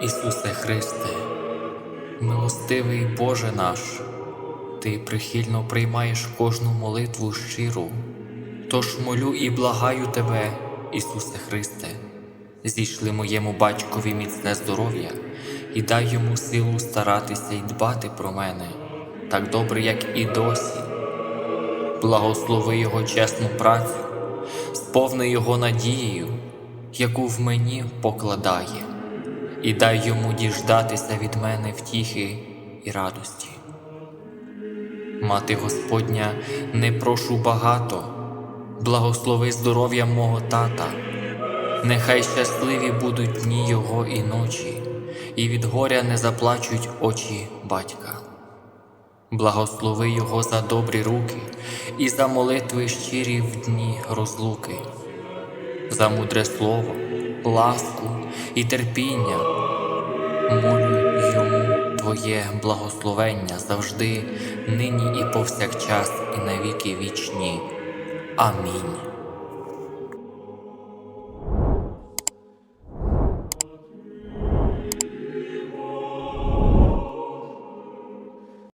Христе, милостивий Боже наш, Ти прихильно приймаєш кожну молитву щиру, тож молю і благаю Тебе, Ісусе Христе, зійшли моєму батькові міцне здоров'я і дай йому силу старатися і дбати про мене, так добре, як і досі. Благослови його чесну працю, сповни його надією, яку в мені покладає, і дай йому діждатися від мене втіхи і радості. Мати Господня, не прошу багато, благослови здоров'я мого тата, нехай щасливі будуть дні його і ночі, і від горя не заплачуть очі батька. Благослови його за добрі руки і за молитви щирі в дні розлуки, за мудре слово, ласку і терпіння. Молю йому Твоє благословення завжди, нині і повсякчас, і навіки вічні. Амінь.